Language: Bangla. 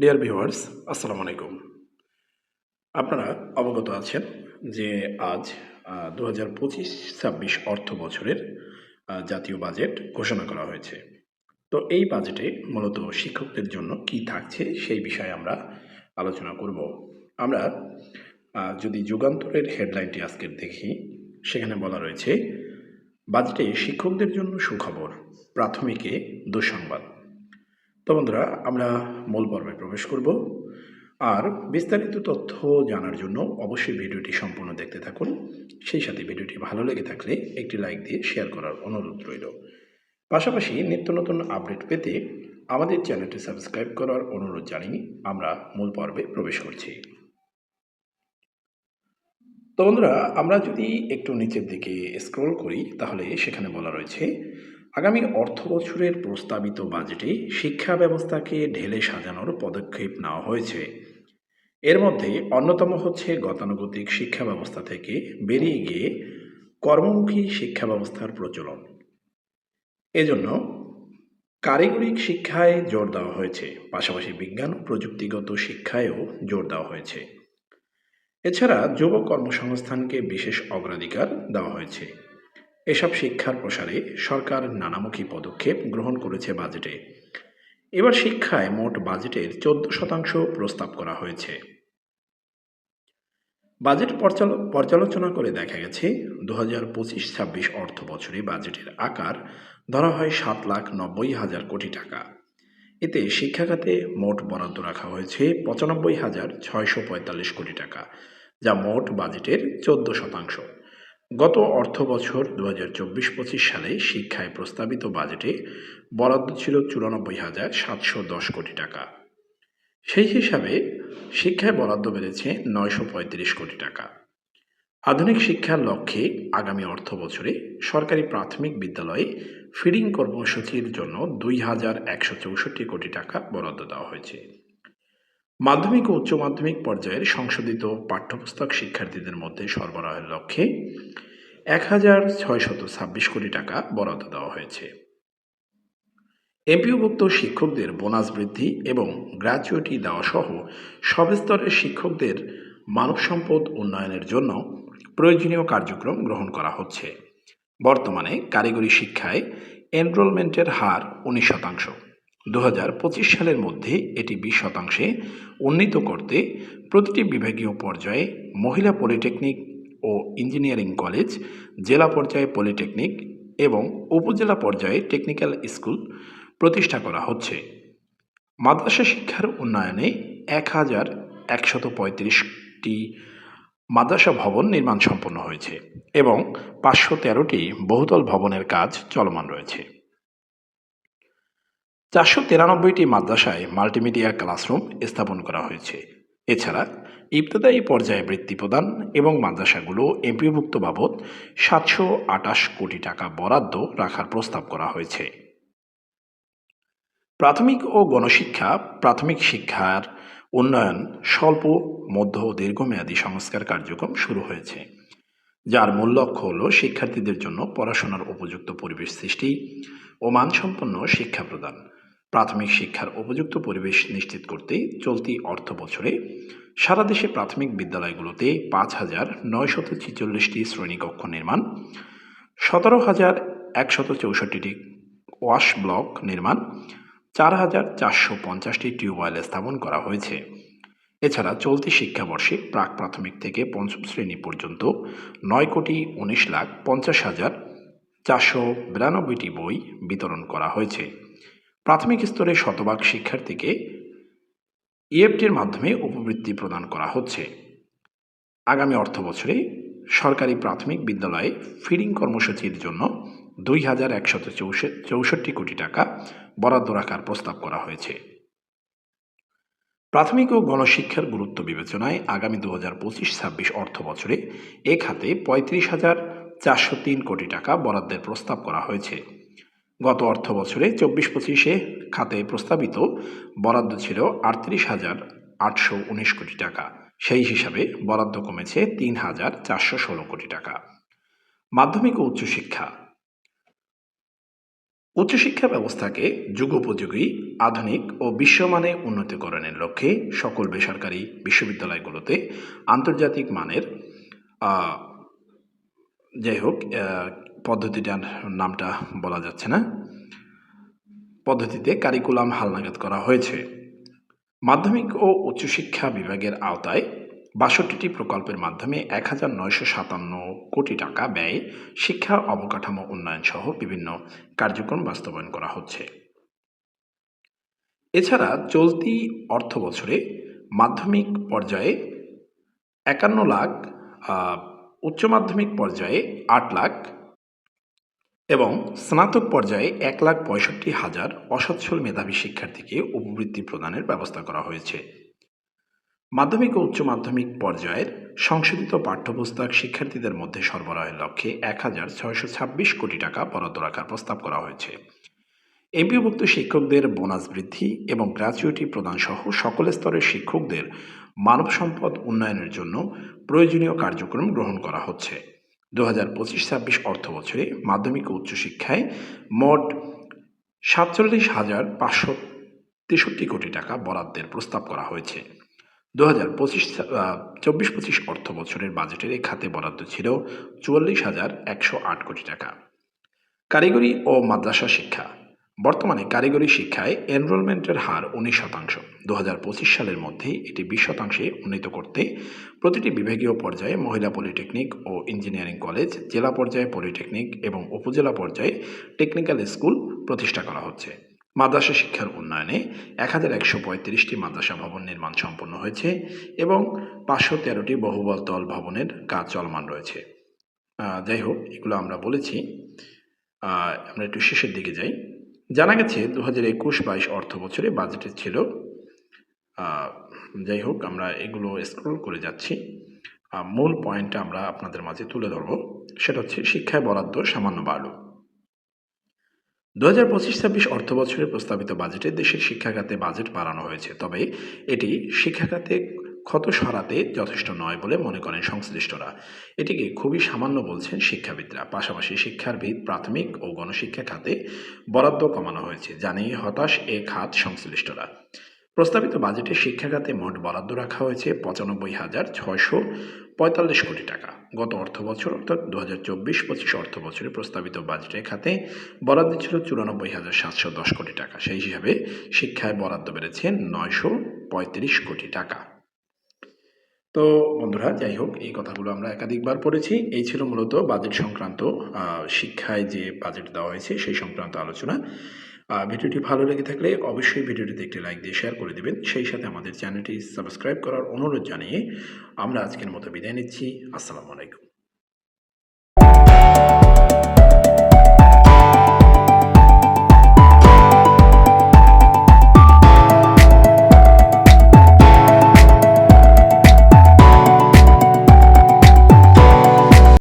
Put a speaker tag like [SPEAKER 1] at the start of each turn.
[SPEAKER 1] ডিয়ার ভিউয়ার্স আসসালামু আলাইকুম আপনারা অবগত আছেন যে আজ দু হাজার পঁচিশ ছাব্বিশ অর্থ বছরের জাতীয় বাজেট ঘোষণা করা হয়েছে। তো এই বাজেটে মূলত শিক্ষকদের জন্য কি থাকছে সেই বিষয়ে আমরা আলোচনা করব। আমরা যদি যুগান্তরের হেডলাইনটি আজকের দেখি, সেখানে বলা রয়েছে, বাজেটে শিক্ষকদের জন্য সুখবর, প্রাথমিকে দুঃসংবাদ। তো বন্ধুরা, আমরা মূল পর্বে প্রবেশ করব। আর বিস্তারিত তথ্য জানার জন্য অবশ্যই ভিডিওটি সম্পূর্ণ দেখতে থাকুন। সেই সাথে ভিডিওটি ভালো লেগে থাকলে একটি লাইক দিয়ে শেয়ার করার অনুরোধ রইল। পাশাপাশি নিত্য নতুন আপডেট পেতে আমাদের চ্যানেলটি সাবস্ক্রাইব করার অনুরোধ জানিয়ে আমরা মূল পর্বে প্রবেশ করছি। তো বন্ধুরা, আমরা যদি একটু নিচের দিকে স্ক্রল করি, তাহলে সেখানে বলা রয়েছে আগামী অর্থ বছরের প্রস্তাবিত বাজেটে শিক্ষা ব্যবস্থাকে ঢেলে সাজানোর পদক্ষেপ নেওয়া হয়েছে। এর মধ্যে অন্যতম হচ্ছে গতানুগতিক শিক্ষা ব্যবস্থা থেকে বেরিয়ে গিয়ে কর্মমুখী শিক্ষা ব্যবস্থার প্রচলন। এজন্য কারিগরিক শিক্ষায় জোর দেওয়া হয়েছে, পাশাপাশি বিজ্ঞান প্রযুক্তিগত শিক্ষায়ও জোর দেওয়া হয়েছে। এছাড়া যুব কর্মসংস্থানকে বিশেষ অগ্রাধিকার দেওয়া হয়েছে। এসব শিক্ষার প্রসারে সরকার নানামুখী পদক্ষেপ গ্রহণ করেছে বাজেটে। এবার শিক্ষায় মোট বাজেটের চোদ্দ শতাংশ প্রস্তাব করা হয়েছে। বাজেট পর্যালোচনা করে দেখা গেছে দু হাজার পঁচিশ ছাব্বিশ অর্থ বছরে বাজেটের আকার ধরা হয় সাত লাখ নব্বই হাজার কোটি টাকা। এতে শিক্ষা খাতে মোট বরাদ্দ রাখা হয়েছে পঁচানব্বই হাজার ছয়শো পঁয়তাল্লিশ কোটি টাকা, যা মোট বাজেটের চোদ্দ শতাংশ। গত অর্থ বছর দু হাজার চব্বিশ পঁচিশ সালে শিক্ষায় প্রস্তাবিত বাজেটে বরাদ্দ ছিল চুরানব্বই হাজার সাতশো দশ কোটি টাকা। সেই হিসাবে শিক্ষায় বরাদ্দ বেড়েছে নয়শো পঁয়ত্রিশ কোটি টাকা। আধুনিক শিক্ষার লক্ষ্যে আগামী অর্থ বছরে সরকারি প্রাথমিক বিদ্যালয়ে ফিডিং কর্মসূচির জন্য দুই হাজার একশো চৌষট্টি কোটি টাকা বরাদ্দ দেওয়া হয়েছে। মাধ্যমিক ও উচ্চ মাধ্যমিক পর্যায়ের সংশোধিত পাঠ্যপুস্তক শিক্ষার্থীদের মধ্যে সরবরাহের লক্ষ্যে এক হাজার ছয়শত ছাব্বিশ কোটি টাকা বরাদ্দ দেওয়া হয়েছে। এমপিওভুক্ত শিক্ষকদের বোনাস বৃদ্ধি এবং গ্র্যাচুইটি দেওয়া সহ সব স্তরের শিক্ষকদের মানব সম্পদ উন্নয়নের জন্য প্রয়োজনীয় কার্যক্রম গ্রহণ করা হচ্ছে। বর্তমানে কারিগরি শিক্ষায় এনরোলমেন্টের হার উনিশ শতাংশ। দু হাজার পঁচিশ সালের মধ্যে এটি বিশ শতাংশে উন্নীত করতে প্রতিটি বিভাগীয় পর্যায়ে মহিলা পলিটেকনিক ও ইঞ্জিনিয়ারিং কলেজ, জেলা পর্যায়ে পলিটেকনিক এবং উপজেলা পর্যায়ে টেকনিক্যাল স্কুল প্রতিষ্ঠা করা হচ্ছে। মাদ্রাসা শিক্ষার উন্নয়নে এক হাজার একশত পঁয়ত্রিশটি মাদ্রাসা ভবন নির্মাণ সম্পন্ন হয়েছে এবং পাঁচশো তেরোটি বহুতল ভবনের কাজ চলমান রয়েছে। চারশো তিরানব্বইটি মাদ্রাসায় মাল্টিমিডিয়া ক্লাসরুম স্থাপন করা হয়েছে। এছাড়া ইবতদায়ী পর্যায়ে বৃত্তি প্রদান এবং মাদ্রাসাগুলো এমপিভুক্ত বাবদ সাতশো আটাশ কোটি টাকা বরাদ্দ রাখার প্রস্তাব করা হয়েছে। প্রাথমিক ও গণশিক্ষা, প্রাথমিক শিক্ষার উন্নয়ন, স্বল্প, মধ্য ও দীর্ঘমেয়াদী সংস্কার কার্যক্রম শুরু হয়েছে, যার মূল লক্ষ্য হল শিক্ষার্থীদের জন্য পড়াশোনার উপযুক্ত পরিবেশ সৃষ্টি ও মানসম্পন্ন শিক্ষা প্রদান। প্রাথমিক শিক্ষার উপযুক্ত পরিবেশ নিশ্চিত করতে চলতি অর্থ বছরে সারা দেশে প্রাথমিক বিদ্যালয়গুলোতে পাঁচ হাজার নয়শত ছেচল্লিশটি শ্রেণীকক্ষ নির্মাণ, সতেরো হাজার একশত চৌষট্টিটি ওয়াশ ব্লক নির্মাণ, চার হাজার চারশো পঞ্চাশটি টিউবওয়েল স্থাপন করা হয়েছে। এছাড়া চলতি শিক্ষাবর্ষে প্রাক প্রাথমিক থেকে পঞ্চম শ্রেণি পর্যন্ত নয় কোটি উনিশ লাখ পঞ্চাশ হাজার চারশো বিরানব্বইটি বই বিতরণ করা হয়েছে। প্রাথমিক স্তরে শতভাগ শিক্ষার্থীকে ইএফটির মাধ্যমে উপবৃত্তি প্রদান করা হচ্ছে। আগামী অর্থ বছরে সরকারি প্রাথমিক বিদ্যালয়ে ফিডিং কর্মসূচির জন্য দুই হাজার একশত চৌষট্টি কোটি টাকা বরাদ্দ রাখার প্রস্তাব করা হয়েছে। প্রাথমিক ও গণশিক্ষার গুরুত্ব বিবেচনায় আগামী দু হাজার পঁচিশ ছাব্বিশ অর্থ বছরে এ খাতে পঁয়ত্রিশ হাজার চারশো তিন কোটি টাকা বরাদ্দের প্রস্তাব করা হয়েছে। গত অর্থ বছরে চব্বিশ পঁচিশে খাতে প্রস্তাবিত বরাদ্দ ছিল আটত্রিশ হাজার আটশো উনিশ কোটি টাকা। সেই হিসাবে বরাদ্দ কমেছে তিন হাজার চারশো ষোলো কোটি টাকা। মাধ্যমিক ও উচ্চশিক্ষা। উচ্চশিক্ষা ব্যবস্থাকে যুগোপযোগী, আধুনিক ও বিশ্বমানে উন্নতিকরণের লক্ষ্যে সকল বেসরকারি বিশ্ববিদ্যালয়গুলোতে আন্তর্জাতিক মানের যাই হোক পদ্ধতিটার নামটা বলা যাচ্ছে না। পদ্ধতিতে কারিকুলাম হালনাগাদ করা হয়েছে। মাধ্যমিক ও উচ্চশিক্ষা বিভাগের আওতায় বাষট্টিটি প্রকল্পের মাধ্যমে এক হাজার নয়শো সাতান্ন কোটি টাকা ব্যয়ে শিক্ষা অবকাঠামো উন্নয়ন সহ বিভিন্ন কার্যক্রম বাস্তবায়ন করা হচ্ছে। এছাড়া চলতি অর্থ বছরে মাধ্যমিক পর্যায়ে একান্ন লাখ উচ্চ মাধ্যমিক পর্যায়ে আট লাখ এবং স্নাতক পর্যায়ে এক লাখ পঁয়ষট্টি হাজার অসচ্ছল মেধাবী শিক্ষার্থীকে উপবৃত্তি প্রদানের ব্যবস্থা করা হয়েছে। মাধ্যমিক ও উচ্চ মাধ্যমিক পর্যায়ের সংশোধিত পাঠ্যপুস্তক শিক্ষার্থীদের মধ্যে সরবরাহের লক্ষ্যে এক হাজার ছয়শো ছাব্বিশ কোটি টাকা বরাদ্দ রাখার প্রস্তাব করা হয়েছে। এমপিওভুক্ত শিক্ষকদের বোনাস বৃদ্ধি এবং গ্র্যাচুইটি প্রদান সহ সকল স্তরের শিক্ষকদের মানব সম্পদ উন্নয়নের জন্য প্রয়োজনীয় কার্যক্রম গ্রহণ করা হচ্ছে। দু হাজার পঁচিশ ছাব্বিশ অর্থ বছরে মাধ্যমিক ও উচ্চশিক্ষায় মোট সাতচল্লিশ হাজার পাঁচশো তেষট্টি কোটি টাকা বরাদ্দের প্রস্তাব করা হয়েছে। দু হাজার পঁচিশ চব্বিশ পঁচিশ অর্থ বছরের বাজেটের এই খাতে বরাদ্দ ছিল চুয়াল্লিশ হাজার একশো আট কোটি টাকা। কারিগরি ও মাদ্রাসা শিক্ষা। বর্তমানে কারিগরি শিক্ষায় এনরোলমেন্টের হার উনিশ শতাংশ। দু হাজার পঁচিশ সালের মধ্যে এটি বিশ শতাংশে উন্নীত করতে প্রতিটি বিভাগীয় পর্যায়ে মহিলা পলিটেকনিক ও ইঞ্জিনিয়ারিং কলেজ, জেলা পর্যায়ে পলিটেকনিক এবং উপজেলা পর্যায়ে টেকনিক্যাল স্কুল প্রতিষ্ঠা করা হচ্ছে। মাদ্রাসা শিক্ষার উন্নয়নে এক হাজার একশো পঁয়ত্রিশটি মাদ্রাসা ভবন নির্মাণ সম্পন্ন হয়েছে এবং পাঁচশো তেরোটি বহুবল তল ভবনের কাজ চলমান রয়েছে। যাই হোক, এগুলো আমরা বলেছি। আমরা একটু শেষের দিকে যাই। জানা গেছে দু হাজার একুশ বাইশ অর্থ বছরে বাজেটে ছিল। যাই হোক, আমরা এগুলো স্ক্রল করে যাচ্ছি। মূল পয়েন্টটা আমরা আপনাদের মাঝে তুলে ধরব। সেটা হচ্ছে শিক্ষায় বরাদ্দ সামান্য বাড়ল। দু হাজার পঁচিশ ছাব্বিশ অর্থ বছরে প্রস্তাবিত বাজেটে দেশের শিক্ষাখাতে বাজেট বাড়ানো হয়েছে। তবে এটি শিক্ষাখাতে ক্ষত সরাতে যথেষ্ট নয় বলে মনে করেন সংশ্লিষ্টরা। এটিকে খুবই সামান্য বলছেন শিক্ষাবিদরা। পাশাপাশি শিক্ষার ভিত প্রাথমিক ও গণশিক্ষা খাতে বরাদ্দ কমানো হয়েছে জানিয়ে হতাশ এ খাত সংশ্লিষ্টরা। প্রস্তাবিত বাজেটে শিক্ষা খাতে মোট বরাদ্দ রাখা হয়েছে পঁচানব্বই হাজার ছয়শো পঁয়তাল্লিশ কোটি টাকা। গত অর্থ বছর অর্থাৎ দু হাজার চব্বিশ পঁচিশ অর্থ বছরে প্রস্তাবিত বাজেটের খাতে বরাদ্দ ছিল চুরানব্বই হাজার সাতশো দশ কোটি টাকা। সেই হিসাবে শিক্ষায় বরাদ্দ বেড়েছে নয়শো পঁয়ত্রিশ কোটি টাকা। তো বন্ধুরা, যাই হোক, এই কথাগুলো আমরা একাধিকবার পড়েছি। এই ছিল মূলত বাজেট সংক্রান্ত শিক্ষায় যে বাজেট দেওয়া হয়েছে সেই সংক্রান্ত আলোচনা। ভিডিওটি ভালো লেগে থাকলে অবশ্যই ভিডিওটিতে একটি লাইক দিয়ে শেয়ার করে দেবেন। সেই সাথে আমাদের চ্যানেলটি সাবস্ক্রাইব করার অনুরোধ জানিয়ে আমরা আজকের মতো বিদায় নিচ্ছি। আসসালামু আলাইকুম।